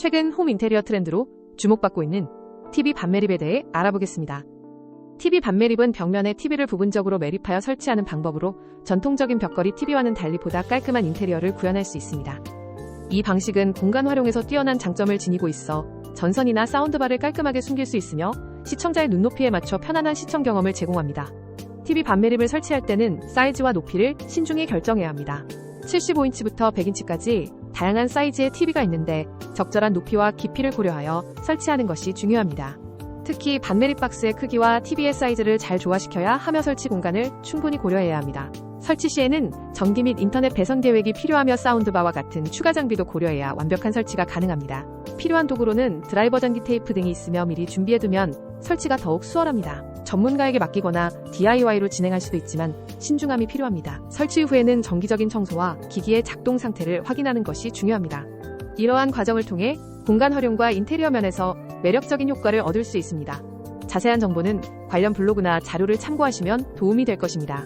최근 홈 인테리어 트렌드로 주목받고 있는 TV 반매립에 대해 알아보겠습니다. TV 반매립은 벽면에 TV를 부분적으로 매립하여 설치하는 방법으로 전통적인 벽걸이 TV와는 달리 보다 깔끔한 인테리어를 구현할 수 있습니다. 이 방식은 공간 활용에서 뛰어난 장점을 지니고 있어 전선이나 사운드바를 깔끔하게 숨길 수 있으며 시청자의 눈높이에 맞춰 편안한 시청 경험을 제공합니다. TV 반매립을 설치할 때는 사이즈와 높이를 신중히 결정해야 합니다. 75인치부터 100인치까지 다양한 사이즈의 TV가 있는데 적절한 높이와 깊이를 고려하여 설치하는 것이 중요합니다. 특히 반매립 박스의 크기와 TV의 사이즈를 잘 조화시켜야 하며 설치 공간을 충분히 고려해야 합니다. 설치 시에는 전기 및 인터넷 배선 계획이 필요하며 사운드바와 같은 추가 장비도 고려해야 완벽한 설치가 가능합니다. 필요한 도구로는 드라이버 전기 테이프 등이 있으며 미리 준비해두면 설치가 더욱 수월합니다. 전문가에게 맡기거나 DIY로 진행할 수도 있지만 신중함이 필요합니다. 설치 후에는 정기적인 청소와 기기의 작동 상태를 확인하는 것이 중요합니다. 이러한 과정을 통해 공간 활용과 인테리어 면에서 매력적인 효과를 얻을 수 있습니다. 자세한 정보는 관련 블로그나 자료를 참고하시면 도움이 될 것입니다.